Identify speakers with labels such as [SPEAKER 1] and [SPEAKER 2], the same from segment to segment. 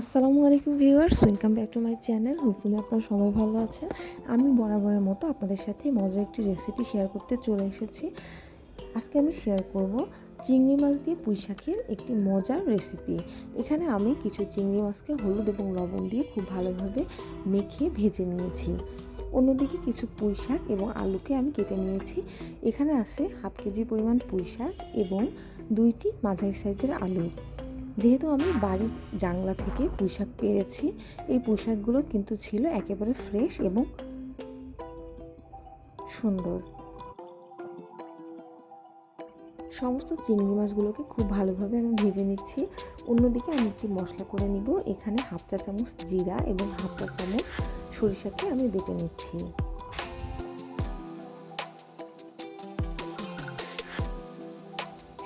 [SPEAKER 1] আসসালামু আলাইকুম viewers, welcome back to my channel. Hopefully আপনারা সবাই ভালো আছেন। আমি বরাবরের মতো আপনাদের সাথে মজার একটি রেসিপি শেয়ার করতে চলে এসেছি। আজকে আমি শেয়ার করব চিংড়ি মাছ দিয়ে পুঁই শাকের একটি মজার রেসিপি এখানে আমি কিছু চিংড়ি মাছকে হলুদ এবং লবণ দিয়ে খুব ভালোভাবে মেখে ভেজে নিয়েছি। অন্যদিকে কিছু পুঁই শাক এবং আলুকে আমি কেটে নিয়েছি। এখানে আছে হাফ কেজি পরিমাণ পুঁই শাক এবং দুইটি মাঝারি সাইজের আলু। যেহেতু আমি বাড়ির জাংলা থেকে পোশাক পেরেছি, এই পোশাকগুলো কিন্তু ছিল একেবারে ফ্রেশ এবং সুন্দর। সমস্ত চিংড়ি মাছগুলোকে খুব ভালোভাবে আমি ভেজে নিচ্ছি। অন্যদিকে আমি একটি মশলা করে নিব। এখানে হাফ চা চামচ জিরা এবং হাফ চা চামচ সরিষাকে আমি বেটে নিচ্ছি।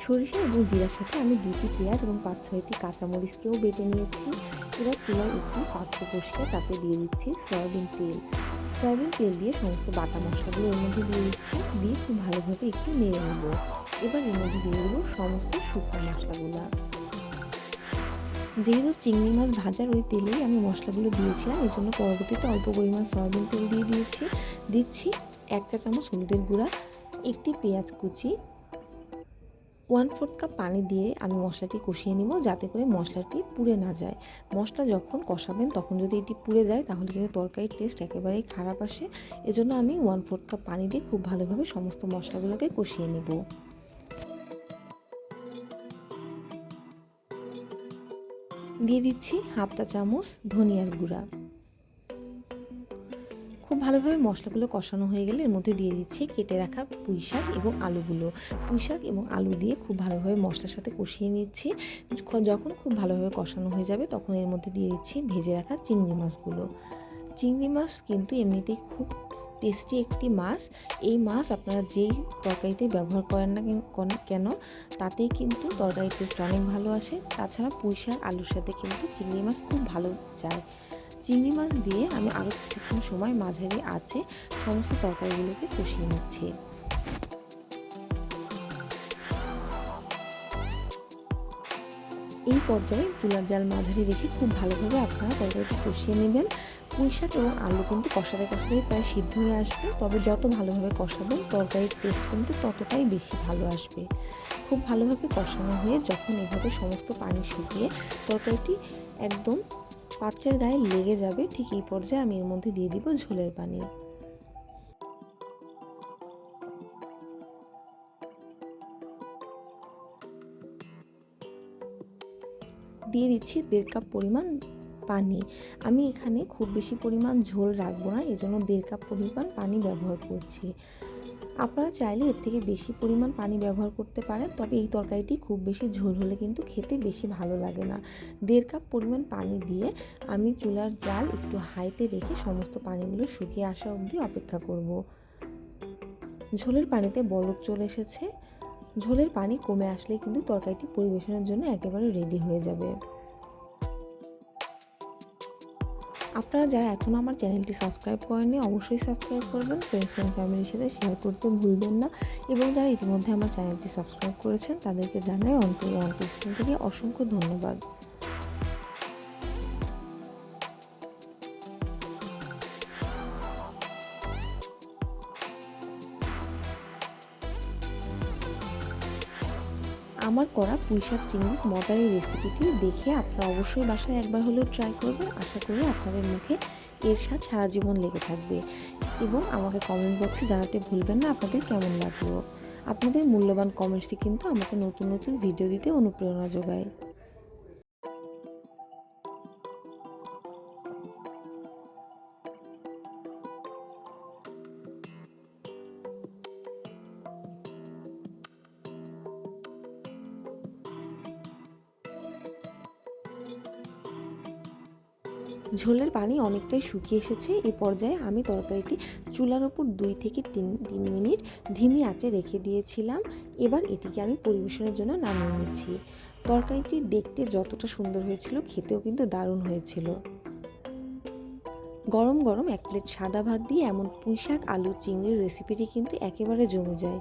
[SPEAKER 1] সরিষা এবং জিরার সাথে আমি দুটি পেঁয়াজ এবং পাঁচ ছয়টি কাঁচামরিচকেও বেটে নিয়েছি। এবার চুলায় একটি পাত্র বসিয়ে তাতে দিয়ে দিচ্ছি সয়াবিন তেল। সয়াবিন তেল দিয়ে সমস্ত বাটা মশলাগুলো এর মধ্যে দিয়ে দিচ্ছি। দিয়ে খুব ভালোভাবে একটু নেড়ে নেব। এবার এর মধ্যে দিয়ে দেবো সমস্ত শুকনো মশলাগুলো। যেহেতু চিংড়ি মাছ ভাজার ওই তেলেই আমি মশলাগুলো দিয়েছিলাম, এই জন্য পরবর্তীতে অল্প পরিমাণ সয়াবিন তেল দিয়ে দিয়েছি। দিচ্ছি এক চা চামচ হলুদের গুঁড়া, একটি পেঁয়াজ কুচি ওয়ান ফোর্থ কাপ পানি দিয়ে আমি মশলাটি কষিয়ে নিব যাতে করে মশলাটি পুড়ে না যায়। মশলা যখন কষাবেন তখন যদি এটি পুড়ে যায় তাহলে কিন্তু তরকারির টেস্ট একেবারেই খারাপ আসে। এজন্য আমি ওয়ান ফোর্থ কাপ পানি দিয়ে খুব ভালোভাবে সমস্ত মশলাগুলোকে কষিয়ে নেব। দিয়ে দিচ্ছি হাফটা চামচ ধনিয়ার গুঁড়া। খুব ভালোভাবে মশলাগুলো কষানো হয়ে গেলে এর মধ্যে দিয়ে দিচ্ছি কেটে রাখা পুঁই শাক এবং আলুগুলো। পুঁই শাক এবং আলু দিয়ে খুব ভালোভাবে মশলার সাথে কষিয়ে নিচ্ছি। যখন খুব ভালোভাবে কষানো হয়ে যাবে তখন এর মধ্যে দিয়ে দিচ্ছি ভেজে রাখা চিংড়ি মাছগুলো। চিংড়ি মাছ কিন্তু এমনিতেই খুব টেস্টি একটি মাছ। এই মাছ আপনারা যেই তরকারিতে ব্যবহার করেন না কেন তাতেই কিন্তু তরকারির টেস্ট অনেক ভালো আসে। তাছাড়া পুঁই শাক, আলুর সাথে কিন্তু চিংড়ি মাছ খুব ভালো যায়। চিংড়ি মাছ দিয়ে আমি আরও কিছুক্ষণ সময় মাঝারি আছে সমস্ত তরকারিগুলোকে কষিয়ে নিচ্ছি। এই পর্যায়ে তুলার জাল মাঝারি রেখে খুব ভালোভাবে আপনারা তরকারিটা কষিয়ে নেবেন। পুঁই শাক এবং আলু কিন্তু কষাতে কষাতেই প্রায় সিদ্ধ হয়ে আসবে, তবে যত ভালোভাবে কষাবেন তরকারির টেস্ট কিন্তু ততটাই বেশি ভালো আসবে। খুব ভালোভাবে কষানো হয়ে যখন এভাবে সমস্ত পানি শুকিয়ে তরকারিটি একদম পাত্রের গায়ে লেগে যাবে, ঠিক এই পর্যায়ে আমি এর মধ্যে দিয়ে দিব ঝোলের পানি। দিয়ে দিচ্ছি দেড় কাপ পরিমাণ পানি। আমি এখানে খুব বেশি পরিমাণ ঝোল রাখব না, এজন্য দেড় কাপ পরিমাণ পানি ব্যবহার করছি। আপনারা চাইলে এর থেকে বেশি পরিমাণ পানি ব্যবহার করতে পারেন, তবে এই তরকারিটি খুব বেশি ঝোল হলে কিন্তু খেতে বেশি ভালো লাগে না। দেড় কাপ পরিমাণ পানি দিয়ে আমি চুলার জাল একটু হাইতে রেখে সমস্ত পানিগুলো শুকিয়ে আসা অবধি অপেক্ষা করব। ঝোলের পানিতে বলক চলে এসেছে। ঝোলের পানি কমে আসলে কিন্তু তরকারিটি পরিবেশনের জন্য একেবারে রেডি হয়ে যাবে। আপনারা যারা এখনও আমার চ্যানেলটি সাবস্ক্রাইব করেননি, অবশ্যই সাবস্ক্রাইব করবেন ফ্রেন্ডস অ্যান্ড ফ্যামিলির সাথে শেয়ার করতে ভুলবেন না। এবং যারা ইতিমধ্যে আমার চ্যানেলটি সাবস্ক্রাইব করেছেন, তাদেরকে জানাই অন্তর অন্তর থেকে অসংখ্য ধন্যবাদ। আমার করা পুঁইশাক চিংড়ির মজার এই রেসিপিটি দেখে আপনারা অবশ্যই বাসায় একবার হলেও ট্রাই করবেন। আশা করি আপনাদের মুখে এর স্বাদ সারা জীবন লেগে থাকবে। এবং আমাকে কমেন্ট বক্সে জানাতে ভুলবেন না আপনাদের কেমন লাগল। আপনাদের মূল্যবান কমেন্টসটি কিন্তু আমাকে নতুন নতুন ভিডিও দিতে অনুপ্রেরণা যোগায়। ঝোলের পানি অনেকটাই শুকিয়ে এসেছে। এই পর্যায়ে আমি তরকারিটি চুলার ওপর দুই থেকে তিন তিন মিনিট ধিমি আঁচে রেখে দিয়েছিলাম। এবার এটিকে আমি পরিবেশনের জন্য নামিয়ে নিচ্ছি। তরকারিটি দেখতে যতটা সুন্দর হয়েছিল, খেতেও কিন্তু দারুণ হয়েছিল। গরম গরম এক প্লেট সাদা ভাত দিয়ে এমন পুঁইশাক, আলু, চিংড়ির রেসিপিটি কিন্তু একেবারে জমে যায়।